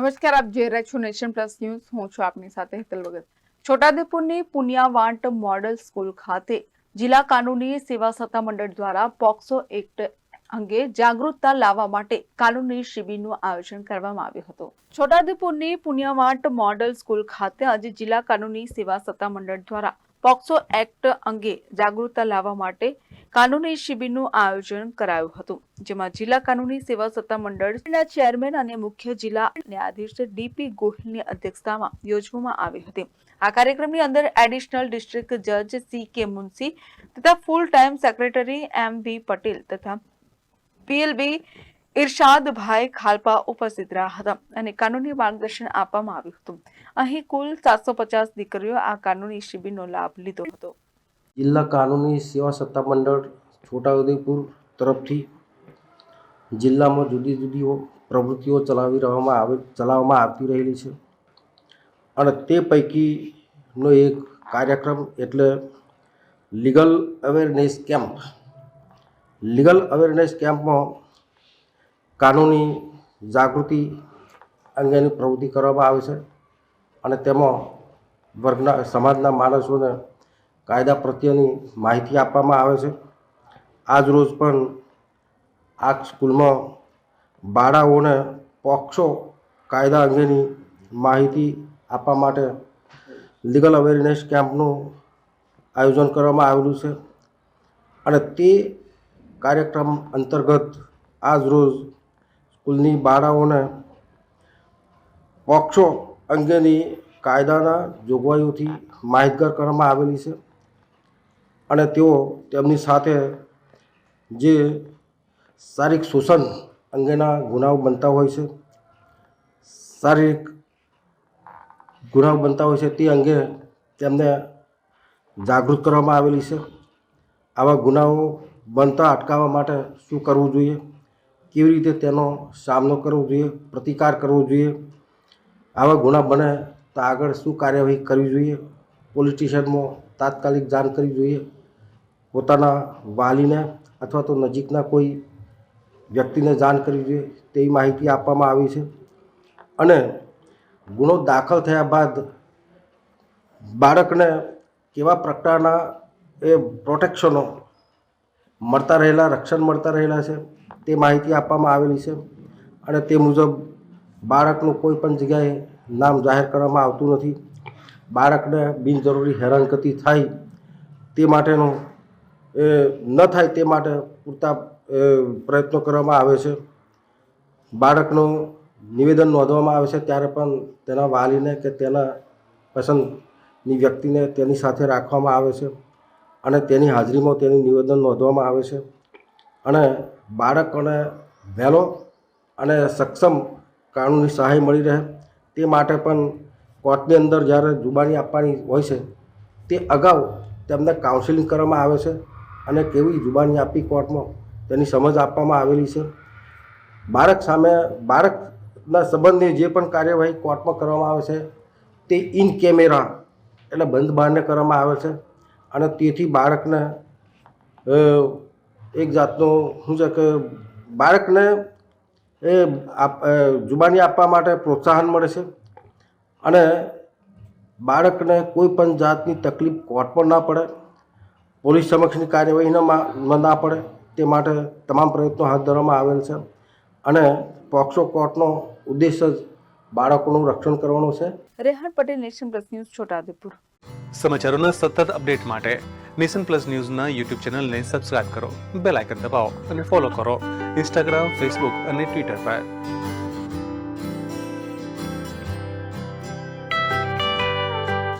નમસ્કાર, આપ જોઈ રહ્યા છો નેશન પ્લસ ન્યૂઝ. હું છું આપની સાથે હેતલ વગર છોટાઉદેપુરની પુનિયાવાંટ મોડલ સ્કૂલ ખાતે જિલ્લા કાનૂની સેવા સત્તા મંડળ દ્વારા પોક્સો એક્ટ અંગે જાગૃતતા લાવવા માટે કાનૂની શિબિરનું આયોજન કરવામાં આવ્યું હતું. છોટાઉદેપુરની પુનિયાવાંટ મોડલ સ્કૂલ ખાતે આજે જિલ્લા કાનૂની સેવા સત્તા મંડળ દ્વારા પોક્સો એક્ટ અંગે જાગૃતતા લાવવા માટે કાનૂની શિબિરનું આયોજન કરાયું હતું, જેમાં જિલ્લા કાનૂની સેવા સત્તા મંડળના ચેરમેન અને મુખ્ય જિલ્લા ન્યાયાધીશ ડીપી ગોહિલની અધ્યક્ષતામાં યોજવામાં આવી હતી. આ કાર્યક્રમની અંદર એડિશનલ ડિસ્ટ્રિક્ટ જજ સી કે મુનસી તથા full time secretary M V Patel તથા પીએલબી ઇરશાદભાઈ ખાલપા ઉપસ્થિત રહ્યા હતા અને કાનૂની માર્ગદર્શન આપવામાં આવ્યું હતું. અહીં કુલ સાતસો પચાસ દીકરીઓ આ કાનૂની શિબિરનો લાભ લીધો હતો. જિલ્લા કાનૂની સેવા સત્તા મંડળ છોટાઉદેપુર તરફથી જિલ્લામાં જુદી જુદી પ્રવૃત્તિઓ ચલાવી રહેવામાં આવે, ચલાવવામાં આવતી રહેલી છે. અને તે પૈકીનો એક કાર્યક્રમ એટલે legal awareness camp. Legal awareness કેમ્પમાં કાનૂની જાગૃતિ અંગેની પ્રવૃત્તિ કરવામાં આવે છે અને તેમાં વર્ગના, સમાજના માણસોને કાયદા પ્રત્યેની માહિતી આપવામાં આવે છે. આજ રોજ પણ આ સ્કૂલમાં બાળાઓને પોક્સો કાયદા અંગેની માહિતી આપવા માટે લીગલ અવેરનેસ કેમ્પનું આયોજન કરવામાં આવેલું છે. અને તે કાર્યક્રમ અંતર્ગત આજ રોજ સ્કૂલની બાળાઓને પોક્સો અંગેની કાયદાના જોગવાઈઓથી માહિતગાર કરવામાં આવેલી છે. અને તેઓ તેમની સાથે જે શારીરિક શોષણ અંગેના ગુનાઓ બનતા હોય છે, શારીરિક ગુનાઓ બનતા હોય છે, તે અંગે તેમને જાગૃત કરવામાં આવેલી છે. આવા ગુનાઓ બનતા અટકાવવા માટે શું કરવું જોઈએ? કેવી રીતે તેનો સામનો કરવો જોઈએ? પ્રતિકાર કરવો જોઈએ? આવા ગુના બને તો આગળ શું કાર્યવાહી કરવી જોઈએ? પોલીસ સ્ટેશનમાં તાત્કાલિક જાણ કરવી જોઈએ? પોતાના વાલીને અથવા તો નજીકના કોઈ વ્યક્તિને જાણ કરવી જોઈએ તેવી માહિતી આપવામાં આવી છે. અને ગુનો દાખલ થયા બાદ બાળકને કેવા પ્રકારના એ પ્રોટેક્શનો મળતા રહેલા, રક્ષણ મળતા રહેલા છે તે માહિતી આપવામાં આવેલી છે. અને તે મુજબ બાળકનું કોઈ પણ જગ્યાએ નામ જાહેર કરવામાં આવતું નથી. બાળકને બિનજરૂરી હેરાનગતિ થાય તે માટેનું ન થાય તે માટે પૂરતા પ્રયત્નો કરવામાં આવે છે. બાળકનું નિવેદન નોંધવામાં આવે છે ત્યારે પણ તેના વાલીને કે તેના પસંદની વ્યક્તિને તેની સાથે રાખવામાં આવે છે અને તેની હાજરીમાં તેનું નિવેદન નોંધવામાં આવે છે. અને બાળકોને વહેલો અને સક્ષમ કાનૂની સહાય મળી રહે તે માટે પણ કોર્ટની અંદર જ્યારે જુબાની આપવાની હોય છે તે અગાઉ તેમને કાઉન્સિલિંગ કરવામાં આવે છે. અને કેવી જુબાની આપી કોર્ટમાં? તેની સમજ આપવામાં આવેલી છે. બાળક સામે, બાળકના સંબંધે જે પણ કાર્યવાહી કોર્ટમાં કરવામાં આવે છે, તે ઇન કેમેરા એટલે બંધ બારને કરવામાં આવે છે. અને તેથી બાળકને એક જાતનું, શું છે કે, બાળકને, એ, આપ જુબાની આપવા માટે પ્રોત્સાહન મળે છે. અને બાળકને કોઈ પણ જાતની તકલીફ કોર્ટ પર ના પડે. પોલીસ સમક્ષની કાર્યવાહી ન ના પડે તે માટે તમામ પ્રયત્નો હાથ ધરવામાં આવેલ છે. અને પોક્સો કોર્ટનો ઉદ્દેશ જ બાળકોનું રક્ષણ કરવાનો છે. Rehan Patel Nation Plus News Chhotaudepur. સમાચારોના સતત અપડેટ માટે નેશન પ્લસ ન્યૂઝના યુટ્યુબ ચેનલને સબસ્ક્રાઇબ કરો બેલ આઇકન દબાવો અને ફોલો કરો. ઇન્સ્ટાગ્રામ ફેસબુક અને ટ્વિટર પર.